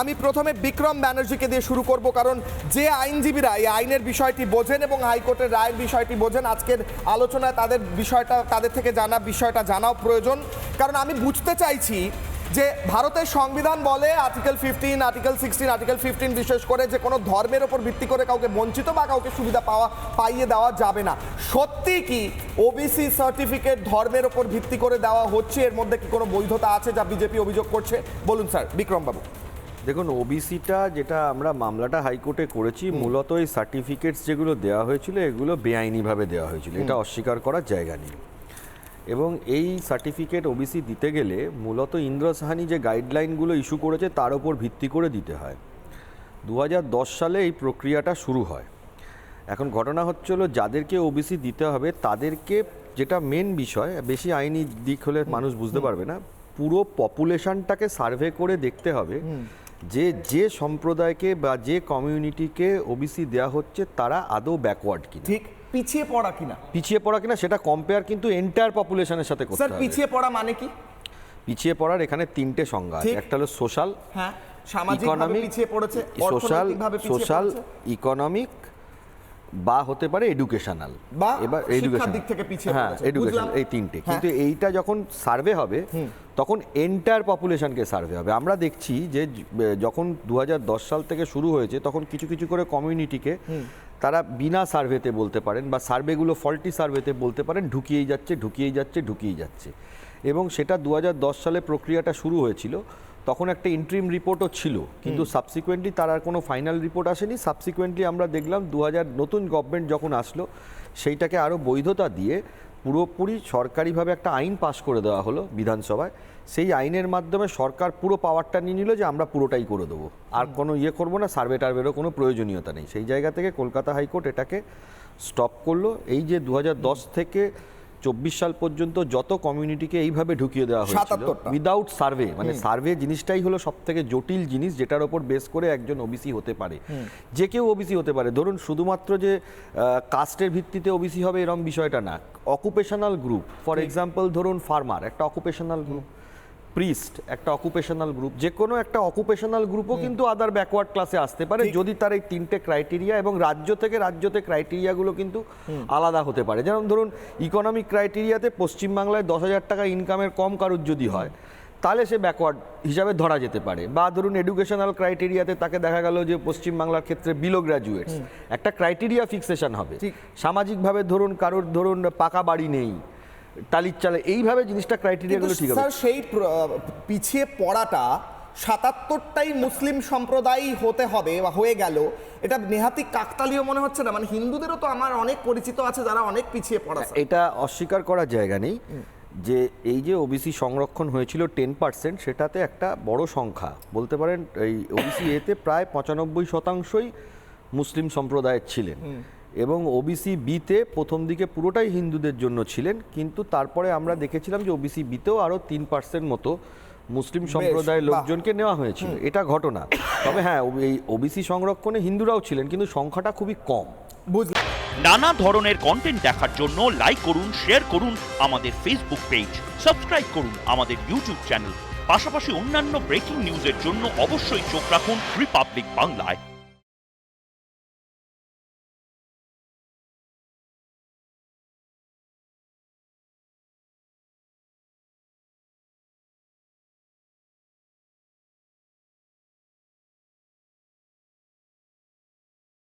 আমি প্রথমে বিক্রম ব্যানার্জিকে দিয়ে শুরু করব, কারণ যে আইনজীবীরা এই আইনের বিষয়টি বোঝেন এবং হাইকোর্টের রায়ের বিষয়টি বোঝেন, আজকের আলোচনায় তাদের বিষয়টা, তাদের থেকে জানা, বিষয়টা জানাও প্রয়োজন। কারণ আমি বুঝতে চাইছি যে ভারতের সংবিধান বলে article fifteen, article sixteen, article fifteen বিশেষ করে যে কোনো ধর্মের ওপর ভিত্তি করে কাউকে বঞ্চিত বা কাউকে সুবিধা পাওয়া, পাইয়ে দেওয়া যাবে না। সত্যি কি ওবিসি সার্টিফিকেট ধর্মের ওপর ভিত্তি করে দেওয়া হচ্ছে? এর মধ্যে কি কোনো বৈধতা আছে যা বিজেপি অভিযোগ করছে? বলুন স্যার বিক্রম বাবু দেখুন ওবিসিটা যেটা আমরা মামলাটা হাইকোর্টে করেছি মূলত এই সার্টিফিকেটস যেগুলো দেওয়া হয়েছিল এগুলো বেআইনিভাবে দেওয়া হয়েছিল। এটা অস্বীকার করার জায়গা নেই। এবং এই সার্টিফিকেট ওবিসি দিতে গেলে মূলত ইন্দ্র সাহানি যে গাইডলাইনগুলো ইস্যু করেছে তার উপর ভিত্তি করে দিতে হয়। দু হাজার দশ সালে এই প্রক্রিয়াটা শুরু হয়। এখন ঘটনা হচ্ছে হলো যাদেরকে ওবিসি দিতে হবে তাদেরকে যেটা মেন বিষয় বেশি আইনি দিক হলে মানুষ বুঝতে পারবে না পুরো পপুলেশনটাকে সার্ভে করে দেখতে হবে যে যে সম্প্রদায়কে বা যে কমিউনিটিকে ওবিসি দেয়া হচ্ছে তারা আদৌ ব্যাকওয়ার্ড কিনা? ঠিক পিছিয়ে পড়া কিনা? পিছিয়ে পড়া কিনা সেটা কম্পেয়ার কিন্তু এন্টায়ার পপুলেশনের সাথে করতে স্যার পিছিয়ে পড়া মানে কি? পিছিয়ে পড়ার এখানে তিনটে সংজ্ঞা আছে। একটা হলো সোশ্যাল হ্যাঁ সামাজিকভাবে পিছিয়ে পড়েছে সোশ্যাল সোশ্যাল ইকোনমিক বা হতে পারে এডুকেশনাল বা এবার এডুকেশন দিক থেকে পিছিয়ে হ্যাঁ এডুকেশন এই তিনটে। হ্যাঁ। কিন্তু এইটা যখন সার্ভে হবে তখন এন্টায়ার পপুলেশনকে সার্ভে হবে। আমরা দেখছি যে য- যখন দু হাজার দশ সাল থেকে শুরু হয়েছে তখন কিছু কিছু করে কমিউনিটিকে তারা বিনা সার্ভেতে বলতে পারেন বা সার্ভেগুলো ফল্টি সার্ভেতে বলতে পারেন ঢুকিয়েই যাচ্ছে ঢুকিয়েই যাচ্ছে ঢুকিয়েই যাচ্ছে। এবং সেটা দুহাজার দশ সালে প্রক্রিয়াটা শুরু হয়েছিল। তখন একটা ইন্ট্রিম রিপোর্টও ছিল কিন্তু সাবসিকুয়েন্টলি তার আর কোনো ফাইনাল রিপোর্ট আসেনি। সাবসিকুয়েন্টলি আমরা দেখলাম দু হাজার নতুন গভর্নমেন্ট যখন আসলো সেইটাকে আরও বৈধতা দিয়ে পুরোপুরি সরকারিভাবে একটা আইন পাশ করে দেওয়া হলো বিধানসভায়। সেই আইনের মাধ্যমে সরকার পুরো পাওয়ারটা নিয়ে নিল যে আমরা পুরোটাই করে দেবো। আর কোনো ইয়ে করব না সার্ভে টার্ভেরও কোনো প্রয়োজনীয়তা নেই। সেই জায়গা থেকে কলকাতা হাইকোর্ট এটাকে স্টপ করল। এই যে দু হাজার দশ থেকে চব্বিশ সাল পর্যন্ত যত কমিউনিটিকে এইভাবে ঢুকিয়ে দেওয়া হয়েছিল 77 উইদাউট সার্ভে মানে সার্ভে জিনিসটাই হলো সব থেকে জটিল জিনিস যেটার ওপর বেস করে একজন ওবিসি হতে পারে। যে কেউ ওবিসি হতে পারে। ধরুন শুধুমাত্র যে কাস্টের ভিত্তিতে ওবিসি হবে এরম বিষয়টা না। অকুপেশনাল গ্রুপ ফর এক্সাম্পল ধরুন ফার্মার একটা অকুপেশনাল গ্রুপ প্রিস্ট একটা অকুপেশনাল গ্রুপ যে কোনো একটা অকুপেশনাল গ্রুপও কিন্তু আদার ব্যাকওয়ার্ড ক্লাসে আসতে পারে যদি তার এই তিনটে ক্রাইটেরিয়া এবং রাজ্য থেকে রাজ্যতে ক্রাইটেরিয়াগুলো কিন্তু আলাদা হতে পারে। যেমন ধরুন ইকোনমিক ক্রাইটেরিয়াতে পশ্চিমবাংলায় দশ হাজার টাকা ইনকামের কম কারুর যদি হয় তাহলে সে ব্যাকওয়ার্ড হিসাবে ধরা যেতে পারে। বা ধরুন এডুকেশনাল ক্রাইটেরিয়াতে তাকে দেখা গেল যে পশ্চিমবাংলার ক্ষেত্রে বিলো গ্র্যাজুয়েটস একটা ক্রাইটেরিয়া ফিক্সেশন হবে। সামাজিকভাবে ধরুন কারোর ধরুন পাকা বাড়ি নেই টালির চালে এইভাবে জিনিসটা ক্রাইটেরিয়াগুলো ঠিক হবে। স্যার সেই পিছিয়ে পড়াটা সাতাত্তরটাই মুসলিম সম্প্রদায় হতে হবে বা হয়ে গেল। এটা নেহাতি কাকতালীয় মনে হচ্ছে না। মানে হিন্দুদেরও তো আমার অনেক পরিচিত আছে যারা অনেক পিছিয়ে পড়া এটা অস্বীকার করার জায়গা নেই যে এই যে ওবিসি সংরক্ষণ হয়েছিল টেন পার্সেন্ট সেটাতে একটা বড় সংখ্যা। বলতে পারেন এই ওবিসি এতে প্রায় পঁচানব্বই শতাংশই মুসলিম সম্প্রদায়ের ছিলেন। এবং ওবিসি বিতে প্রথম দিকে পুরোটাই হিন্দুদের জন্য ছিলেন কিন্তু তারপরে আমরা দেখেছিলাম যে ওবিসি বিতেও আরও তিন পার্সেন্ট মতো মুসলিম সম্প্রদায়ের লোকজনকে নেওয়া হয়েছিল এটা ঘটনা। তবে হ্যাঁ এই ওবিসি সংরক্ষণে হিন্দুরাও ছিলেন কিন্তু সংখ্যাটা খুবই কম। বুঝলাম নানা ধরনের কন্টেন্ট দেখার জন্য লাইক করুন শেয়ার করুন আমাদের ফেসবুক পেজ সাবস্ক্রাইব করুন আমাদের ইউটিউব চ্যানেল পাশাপাশি অন্যান্য ব্রেকিং নিউজের জন্য অবশ্যই চোখ রাখুন রিপাবলিক বাংলায়